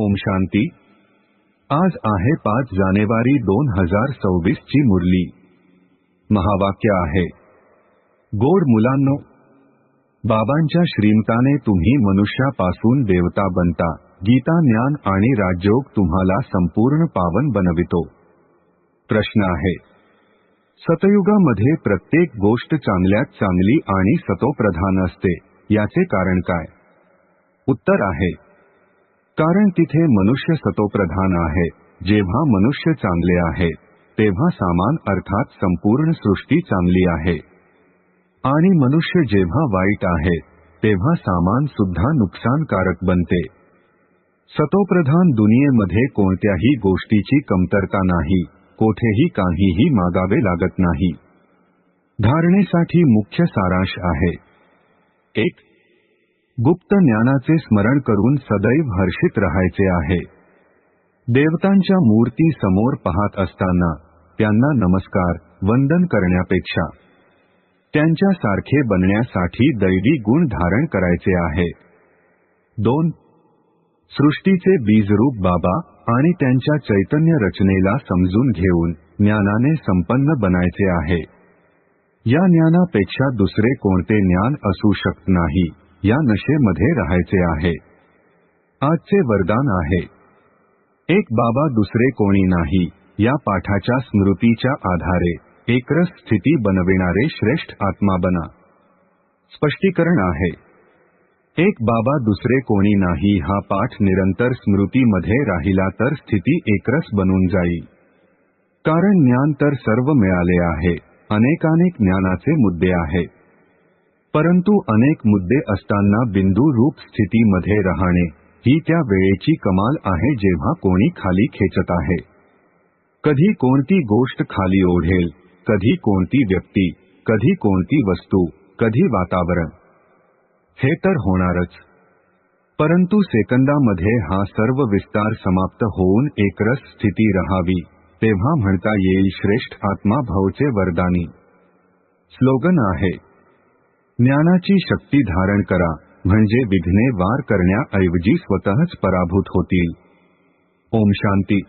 ओम शांती. आज आहे पाच जानेवारी दोन हजार सव्वीस ची मुरली. महावाक्य आहे. गोड मुलांनो बाबांच्या श्रीमताने तुम्ही मनुष्यापासून देवता बनता. गीता ज्ञान आणि राजयोग तुम्हाला संपूर्ण पावन बनवितो. प्रश्न आहे. सतयुगामध्ये प्रत्येक गोष्ट चांगल्यात चांगली आणि सतोप्रधान असते. याचे कारण काय? उत्तर आहे. कारण तिथे मनुष्य सतोप्रधान आहे. जेव्हा मनुष्य चांगले आहे तेव्हा सामान अर्थात संपूर्ण सृष्टी चांगली आहे. आणि मनुष्य जेव्हा वाईट आहे तेव्हा सामान सुद्धा नुकसानकारक बनते. सतोप्रधान दुनियेमध्ये कोणत्याही गोष्टीची कमतरता नाही कोठेही काहीही मागावे लागत नाही. धारणेसाठी मुख्य सारांश आहे. एक गुप्त ज्ञानाचे स्मरण करून सदैव हर्षित राहायचे आहे. देवतांच्या मूर्ती समोर पाहत असताना त्यांना नमस्कार वंदन करण्यापेक्षा त्यांच्यासारखे बनण्यासाठी दैवी गुण धारण करायचे आहे. दोन सृष्टीचे बीजरूप बाबा आणि त्यांच्या चैतन्य रचनेला समजून घेऊन ज्ञानाने संपन्न बनायचे आहे. या ज्ञानापेक्षा दुसरे कोणते ज्ञान असू शकत नाही. या नशेमध्ये राहायचे आहे. आजचे वरदान आहे. एक बाबा दुसरे कोणी नाही. या पाठाच्या स्मृतीच्या आधारे एकरस स्थिती बनविणारे श्रेष्ठ आत्मा बना. स्पष्टीकरण आहे. एक बाबा दुसरे कोणी नाही हा पाठ निरंतर स्मृतीमध्ये राहिला तर स्थिती एकरस बनून जाईल. कारण ज्ञान तर सर्व मिळाले आहे. अनेकानेक ज्ञानाचे मुद्दे आहेत. परंतु अनेक मुद्दे असताना बिंदू रूप स्थितीमध्ये राहणे, ही त्या वेळेची कमाल आहे जेव्हा कोणी खाली खेचत आहे. कधी कोणती गोष्ट खाली ओढेल, कधी कोणती व्यक्ती, कधी कोणती वस्तू, कधी वातावरण. हे तर होणारच. परंतु सेकंदामध्ये हा सर्व विस्तार समाप्त होऊन एकरस स्थिती रहावी, तेव्हा म्हणता येईल श्रेष्ठ आत्मा भाऊचे वरदानी. स्लोगन आहे ज्ञानाची शक्ती धारण करा म्हणजे विघ्ने वार करण्याऐवजी स्वतःच पराभूत होतील. ओम शांती.